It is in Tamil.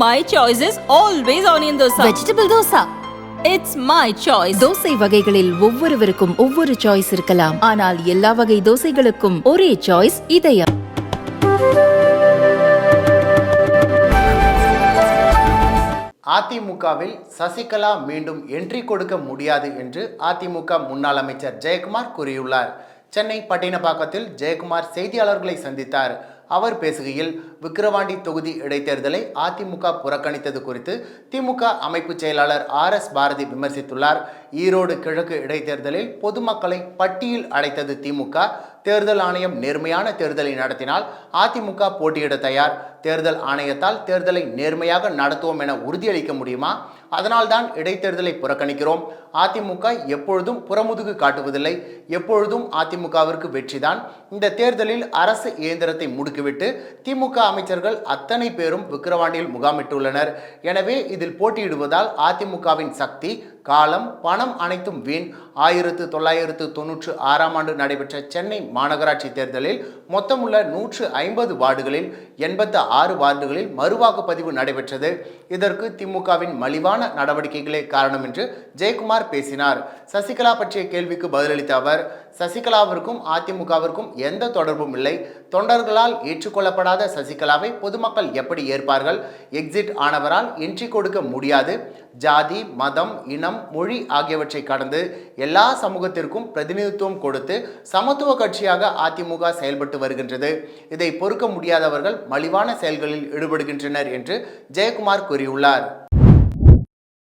My choice is always onion dosa. Vegetable dosa It's my choice. தோசை வகைகளில் ஒவ்வொருவருக்கும் ஒவ்வொரு சாய்ஸ் இருக்கலாம். ஆனால் எல்லா வகை தோசைகளுக்கும் ஒரே சாய்ஸ் இதயம் அதிமுகவில் சசிகலா மீண்டும் என்ட்ரி கொடுக்க முடியாது என்று அதிமுக முன்னாள் அமைச்சர் ஜெயக்குமார் கூறியுள்ளார். சென்னை பட்டினப்பாக்கத்தில் ஜெயக்குமார் செய்தியாளர்களை சந்தித்தார். அவர் பேசுகையில் விக்கிரவாண்டி தொகுதி இடைத்தேர்தலை அதிமுக புறக்கணித்தது குறித்து திமுக அமைப்பு செயலாளர் ஆர் எஸ் பாரதி விமர்சித்துள்ளார். ஈரோடு கிழக்கு இடைத்தேர்தலில் பொதுமக்களை பட்டியில் அடைத்தது திமுக. தேர்தல் ஆணையம் நேர்மையான தேர்தலை நடத்தினால் அதிமுக போட்டியிட தயார். தேர்தல் ஆணையத்தால் தேர்தலை நேர்மையாக நடத்துவோம் என உறுதியளிக்க முடியுமா? அதனால்தான் இடைத்தேர்தலை புறக்கணிக்கிறோம். அதிமுக எப்பொழுதும் புறமுதுகு காட்டுவதில்லை. எப்பொழுதும் அதிமுகவிற்கு வெற்றிதான். இந்த தேர்தலில் அரசு இயந்திரத்தை முடுக்கிவிட்டு திமுக அமைச்சர்கள் அத்தனை பேரும் விக்கிரவாண்டியில் முகாமிட்டுள்ளனர். எனவே இதில் போட்டியிடுவதால் அதிமுகவின் சக்தி காலம் பணம் அனைத்தும் வீண். ஆயிரத்து தொள்ளாயிரத்து தொன்னூற்று ஆறாம் ஆண்டு நடைபெற்ற சென்னை மாநகராட்சி தேர்தலில் மொத்தமுள்ள நூற்று ஐம்பது வார்டுகளில் எண்பத்து ஆறு வார்டுகளில் மறுவாக்குப்பதிவு நடைபெற்றது. இதற்கு திமுகவின் மலிவான நடவடிக்கைகளே காரணம் என்று ஜெயக்குமார் பேசினார். சசிகலா பற்றிய கேள்விக்கு பதிலளித்த அவர் சசிகலாவிற்கும் அதிமுகவிற்கும் எந்த தொடர்பும் இல்லை. தொண்டர்களால் ஏற்றுக்கொள்ளப்படாத சசிகலாவை பொதுமக்கள் எப்படி ஏற்பார்கள்? எக்ஸிட் ஆனவரால் என்ட்ரி கொடுக்க முடியாது. ஜாதி மதம் இனம் மொழி ஆகியவற்றை கடந்து எல்லா சமூகத்திற்கும் பிரதிநிதித்துவம் கொடுத்து சமத்துவ கட்சியாக அதிமுக செயல்பட்டு வருகின்றது. இதை பொறுக்க முடியாதவர்கள் மலிவான செயல்களில் ஈடுபடுகின்றனர் என்று ஜெயக்குமார் கூறியுள்ளார்.